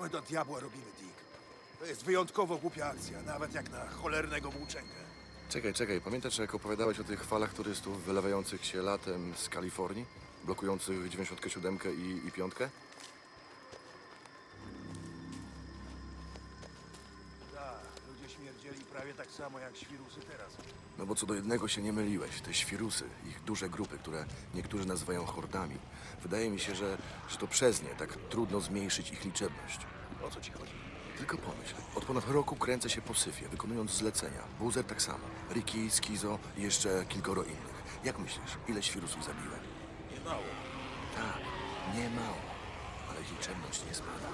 My do diabła robimy, Dick? To jest wyjątkowo głupia akcja, nawet jak na cholernego włóczęgę. Czekaj, czekaj, pamiętasz jak opowiadałeś o tych falach turystów wylewających się latem z Kalifornii? Blokujących 97 i, i piątkę? Ludzie śmierdzieli prawie tak samo jak świrusy teraz. No bo co do jednego się nie myliłeś. Te świrusy, ich duże grupy, które niektórzy nazywają hordami. Wydaje mi się, że, że to przez nie tak trudno zmniejszyć ich liczebność. O co ci chodzi? Tylko pomyśl, od ponad roku kręcę się po syfie, wykonując zlecenia. Buzer tak samo, Ricky, Skizo i jeszcze kilkoro innych. Jak myślisz, ile świrusów zabiłem? Nie mało. Tak, nie mało, ale liczebność nie spada.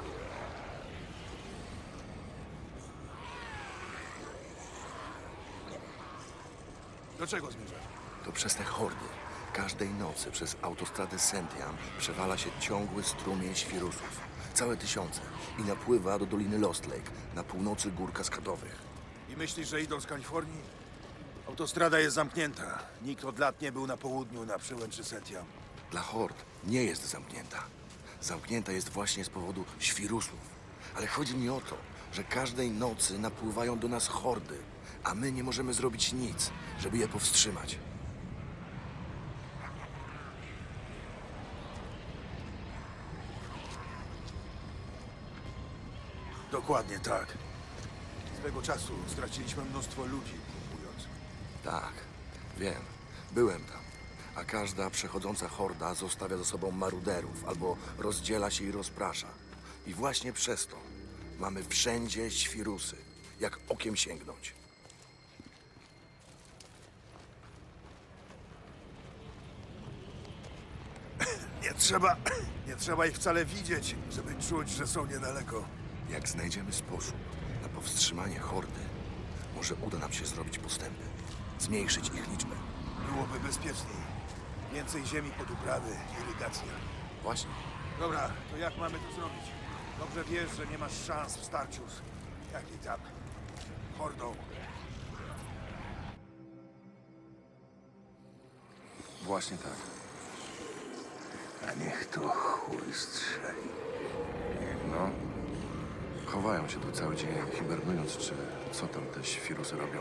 Do czego zmierzasz? To przez te hordy. Każdej nocy przez autostradę Sentiam przewala się ciągły strumień świrusów. Całe tysiące. I napływa do Doliny Lost Lake, na północy gór kaskadowych. I myślisz, że idą z Kalifornii? Autostrada jest zamknięta. Nikt od lat nie był na południu na przełęczy Setiam. Dla hord nie jest zamknięta. Zamknięta jest właśnie z powodu świrusów. Ale chodzi mi o to, że każdej nocy napływają do nas hordy, a my nie możemy zrobić nic, żeby je powstrzymać. Dokładnie tak. Swego czasu straciliśmy mnóstwo ludzi kupując. Tak, wiem. Byłem tam. A każda przechodząca horda zostawia za sobą maruderów albo rozdziela się i rozprasza. I właśnie przez to mamy wszędzie świrusy, jak okiem sięgnąć. Nie trzeba, nie trzeba ich wcale widzieć, żeby czuć, że są niedaleko. Jak znajdziemy sposób na powstrzymanie hordy, może uda nam się zrobić postępy, zmniejszyć ich liczbę. Byłoby bezpieczniej. Więcej ziemi pod uprawy, irygacja. Właśnie. Dobra, to jak mamy to zrobić? Dobrze wiesz, że nie masz szans w starciu z... jakiej tam... hordą. Właśnie tak. A niech to chuj strzeli. No. Chowają się tu cały dzień, hibernując, czy co tam te świrusy robią.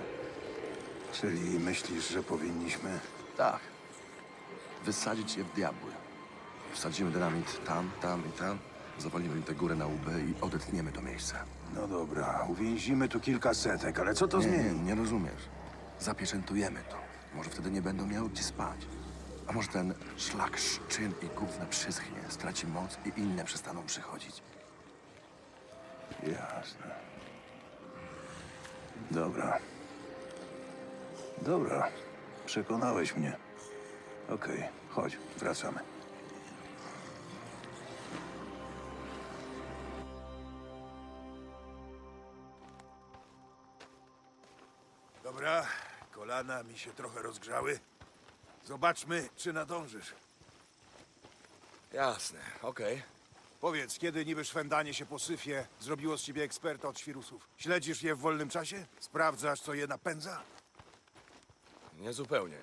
Czyli myślisz, że powinniśmy... Tak. Wysadzić je w diabły. Wsadzimy dynamit tam, tam i tam, zawalimy im tę górę na łby i odetniemy to miejsce. No dobra, uwięzimy tu kilka setek, ale co to Nie, nie, zmieni? nie rozumiesz. Zapieczętujemy to. Może wtedy nie będą miały gdzie spać. A może ten szlak szczyn i gówna przyschnie, straci moc i inne przestaną przychodzić. Jasne. Dobra. Dobra. Przekonałeś mnie. Okej, chodź, wracamy. Dobra, kolana mi się trochę rozgrzały. Zobaczmy, czy nadążysz. Jasne, okej. Powiedz, kiedy niby szwendanie się po syfie zrobiło z ciebie eksperta od świrusów? Śledzisz je w wolnym czasie? Sprawdzasz, co je napędza? Niezupełnie.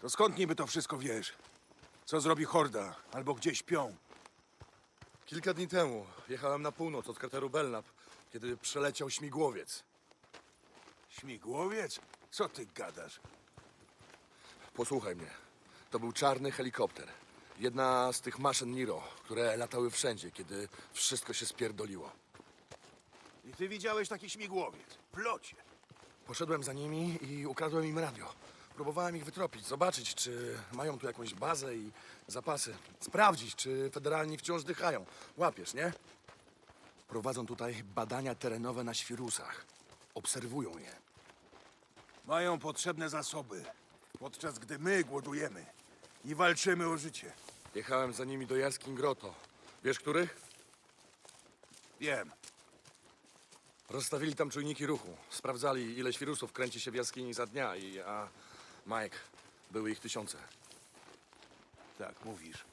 To skąd niby to wszystko wiesz? Co zrobi horda? Albo gdzie śpią? Kilka dni temu jechałem na północ od krateru Belknap, kiedy przeleciał śmigłowiec. Śmigłowiec? Co ty gadasz? Posłuchaj mnie. To był czarny helikopter. Jedna z tych maszyn Niro, które latały wszędzie, kiedy wszystko się spierdoliło. I ty widziałeś taki śmigłowiec? W locie. Poszedłem za nimi i ukradłem im radio. Próbowałem ich wytropić, zobaczyć, czy mają tu jakąś bazę i zapasy. Sprawdzić, czy federalni wciąż dychają. Łapiesz, nie? Prowadzą tutaj badania terenowe na świrusach. Obserwują je. Mają potrzebne zasoby, podczas gdy my głodujemy i walczymy o życie. Jechałem za nimi do jaskiń Grotto. Wiesz, których? Wiem. Rozstawili tam czujniki ruchu. Sprawdzali, ile świrusów kręci się w jaskini za dnia i... a... Mike, były ich tysiące. Tak, mówisz.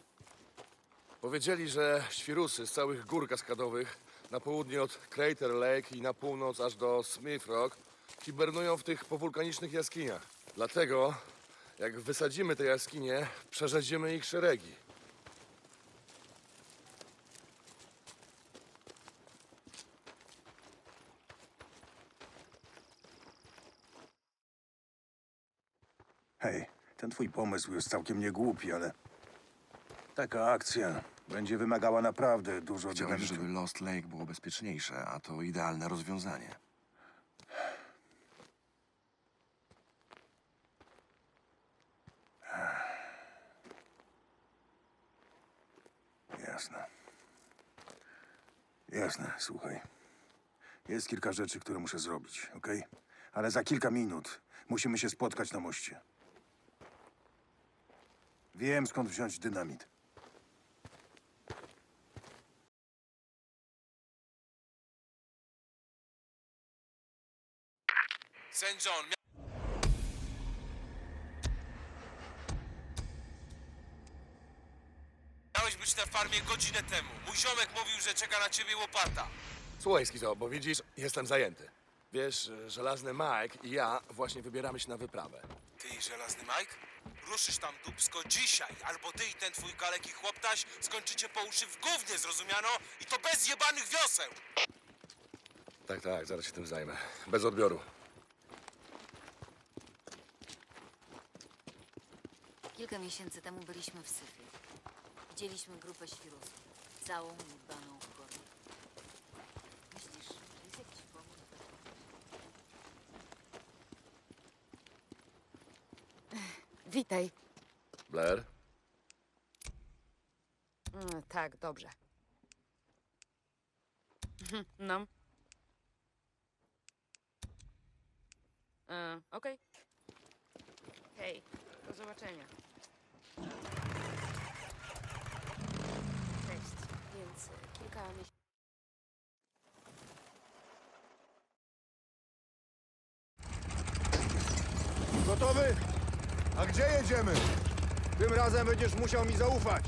Powiedzieli, że świrusy z całych gór kaskadowych na południe od Crater Lake i na północ aż do Smith Rock hibernują w tych powulkanicznych jaskiniach. Dlatego, jak wysadzimy te jaskinie, przerzedzimy ich szeregi. Hej, ten twój pomysł jest całkiem niegłupi, ale... Taka akcja będzie wymagała naprawdę dużo Chciałem, żeby Lost Lake było bezpieczniejsze, a to idealne rozwiązanie. Jasne. Jasne, słuchaj. Jest kilka rzeczy, które muszę zrobić, okej? Ale za kilka minut musimy się spotkać na moście. Wiem, skąd wziąć dynamit. St. John, Miałeś być na farmie godzinę temu. Mój ziomek mówił, że czeka na ciebie łopata. Słuchaj, Skizo, bo widzisz, jestem zajęty. Wiesz, żelazny Mike i ja właśnie wybieramy się na wyprawę. Ty i żelazny Mike? Ruszysz tam dubsko dzisiaj, albo ty i ten twój kaleki chłoptaś skończycie po uszy w gównie, zrozumiano? I to bez jebanych wioseł! Tak, tak, zaraz się tym zajmę. Bez odbioru. Kilka miesięcy temu byliśmy w Syfie. Widzieliśmy grupę świrusów. Całą dbaną w górę. Myślisz, że jest jakiś powód? Witaj. Blair? Mm, tak, dobrze. No. E, Okej. Hej, do zobaczenia. Kilka miesięcy. Gotowy? A gdzie jedziemy? Tym razem będziesz musiał mi zaufać.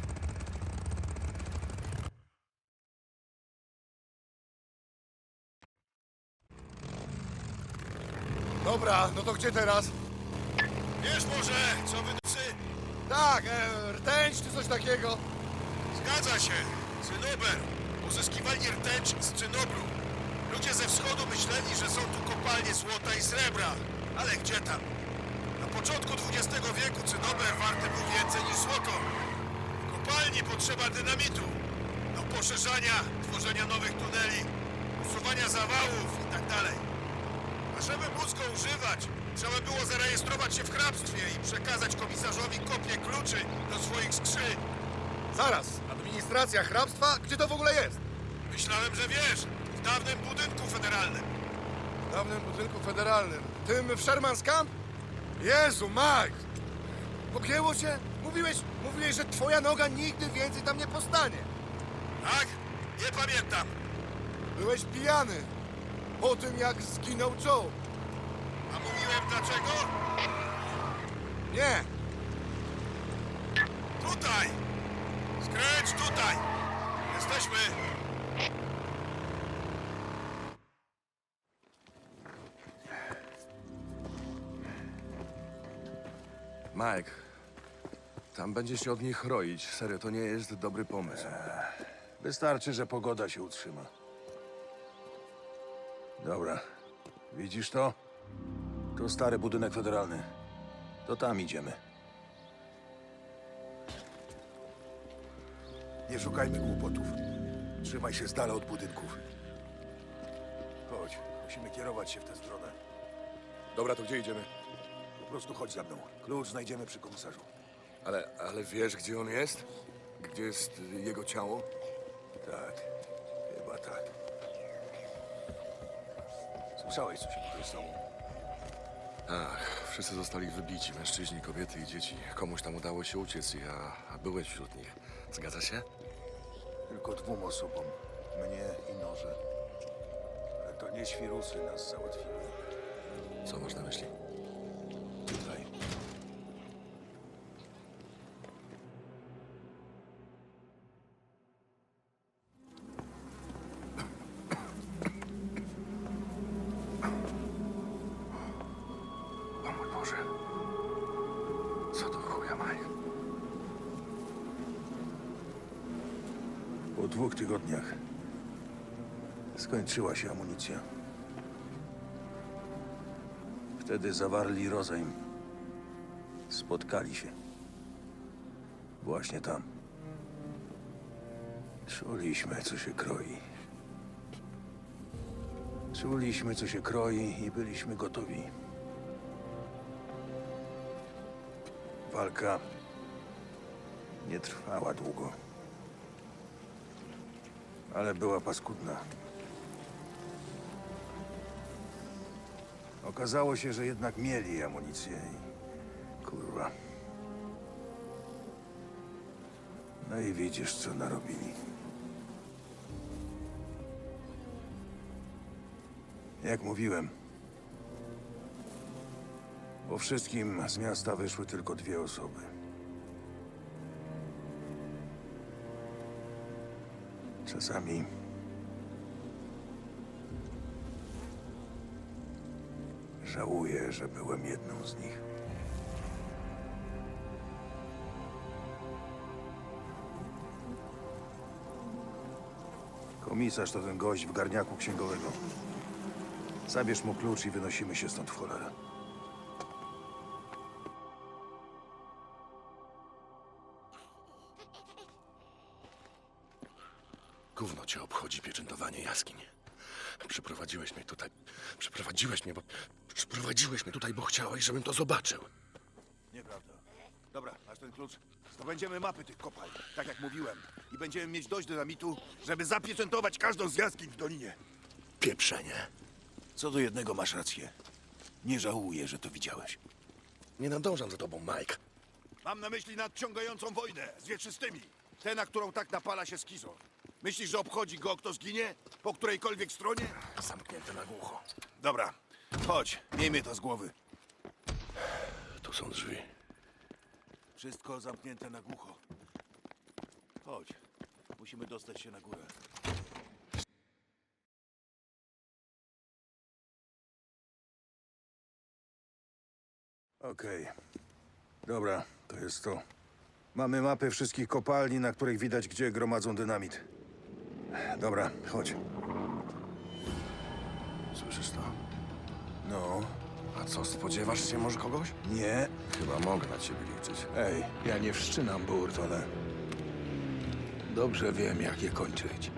Dobra, no to gdzie teraz? Wiesz może, co wy? Tak, e, rtęć czy coś takiego. Zgadza się. Cynober. Uzyskiwali rtęć z Cynobru. Ludzie ze wschodu myśleli, że są tu kopalnie złota i srebra. Ale gdzie tam? Na początku XX wieku cynober warty był więcej niż złoto. W kopalni potrzeba dynamitu. Do poszerzania, tworzenia nowych tuneli, usuwania zawałów i tak. A żeby móc go używać, trzeba było zarejestrować się w hrabstwie i przekazać komisarzowi kopię kluczy do swoich skrzyń. Zaraz, administracja hrabstwa? Gdzie to w ogóle jest? Myślałem, że wiesz, w dawnym budynku federalnym. W dawnym budynku federalnym. Tym w Sherman's Camp? Jezu, Mike! Pogięło cię? Mówiłeś, mówiłeś, że twoja noga nigdy więcej tam nie postanie. Tak? Nie pamiętam. Byłeś pijany. Po tym, jak zginął Joe. A mówiłem dlaczego? Nie, Tutaj! Skręć tutaj! Jesteśmy! Mike, tam będzie się od nich roić. Serio, to nie jest dobry pomysł. Wystarczy, że pogoda się utrzyma. Dobra. Widzisz to? To stary budynek federalny. To tam idziemy. Nie szukajmy głupotów. Trzymaj się z dala od budynków. Chodź, musimy kierować się w tę stronę. Dobra, to gdzie idziemy? Po prostu chodź za mną. Klucz znajdziemy przy komisarzu. Ale, ale wiesz, gdzie on jest? Gdzie jest y, jego ciało? Tak, chyba tak. Słyszałeś, co się stało? Ach, wszyscy zostali wybici, mężczyźni, kobiety i dzieci. Komuś tam udało się uciec, a, a byłeś wśród nich. Zgadza się? Tylko dwóm osobom. Mnie i noże. Ale to nie świrusy nas załatwiły. Co masz na myśli? Po dwóch tygodniach skończyła się amunicja. Wtedy zawarli rozejm spotkali się. Właśnie tam. Czuliśmy, co się kroi. Czuliśmy, co się kroi i byliśmy gotowi. Walka nie trwała długo. Ale była paskudna. Okazało się, że jednak mieli amunicję i... Kurwa. No i widzisz, co narobili. Jak mówiłem, po wszystkim z miasta wyszły tylko dwie osoby. Czasami żałuję, że byłem jedną z nich. Komisarz to ten gość w garniaku księgowego. Zabierz mu klucz i wynosimy się stąd w cholerę. Gówno cię obchodzi pieczętowanie jaskiń. Przyprowadziłeś mnie tutaj. Przyprowadziłeś mnie, bo. Przyprowadziłeś mnie tutaj, bo chciałeś, żebym to zobaczył. Nieprawda. Dobra, masz ten klucz? Zdobędziemy mapy tych kopalń, tak jak mówiłem. I będziemy mieć dość dynamitu, żeby zapieczętować każdą z jaskiń w dolinie. Pieprzenie. Co do jednego masz rację. Nie żałuję, że to widziałeś. Nie nadążam za tobą, Mike. Mam na myśli nadciągającą wojnę z wieczystymi. Tę, na którą tak napala się Skizo. Myślisz, że obchodzi go, kto zginie? Po którejkolwiek stronie? Zamknięte na głucho. Dobra, chodź, miejmy to z głowy. Tu są drzwi. Wszystko zamknięte na głucho. Chodź, musimy dostać się na górę. Okej. Dobra, to jest to. Mamy mapy wszystkich kopalni, na których widać, gdzie gromadzą dynamit. Dobra, chodź. Słyszysz to? No, A co, spodziewasz się może kogoś? nie. Chyba mogę na ciebie liczyć. Ej, ja nie wszczynam ale Dobrze wiem, jak je kończyć.